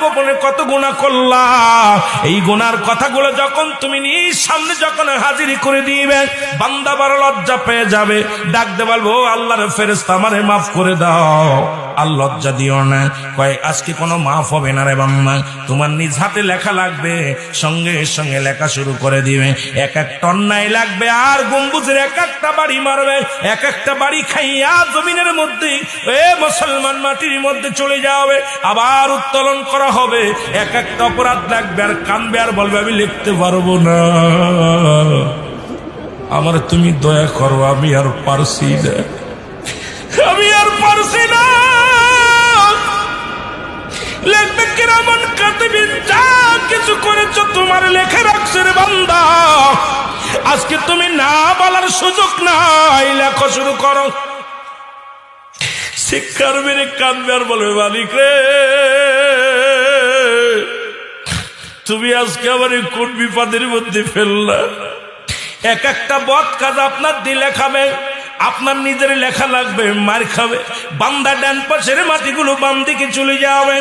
গোপনে কত গুণা করলা। এই গুনার কথাগুলো যখন তুমি নিজ সামনে যখন হাজির করে দিবে, বান্দা বড় লজ্জা পেয়ে যাবে। ডাকতে বলব, "ও আল্লাহর ফেরেস্তা আমারে মাফ করে দাও। আর লজ্জা দিও না। কয়, আজকে কোনো মাফ হবে না রে বাম্মা। তোমার নিজ হাতে লেখা লাগবে, সঙ্গে সঙ্গে লেখা শুরু করে দিবে। এক এক টন্নাই লাগবে, আর গম্বুজের এক একটা বাড়ি মারবে। এক একটা বাড়ি খাইয়া জমিনের মধ্যে, এ মুসলমান মাটির মধ্যে চলে যাবে। আবার উত্তোলন করা হবে। এক একটা অপরাধ লাগবে, আর কানবে, আর বলবে, আমি লিখতে পারব না। আমার তুমি দয়া করো, আমি আর পারছি না। আমি আর পারছি না। লেখবে কিরামন কাতিবিন, যা কিছু করেছ তোমার লেখে রাখছে রে বান্দা। আজকে তুমি না বলার সুযোগ নাই, লেখা শুরু করো। শিক্ষার মেরে কাঁদবে আর বলবে, মালিক রে, তুমি আজকে আমার এই কোন বিপদের মধ্যে ফেললা? এক একটা বদ কাজ আপনার দিলে খাবে আপনার নিজের লেখা লাগবে, মার খাবে। বান্দা ডান পাশের মাটিগুলো বাম দিকে চলে যাবে।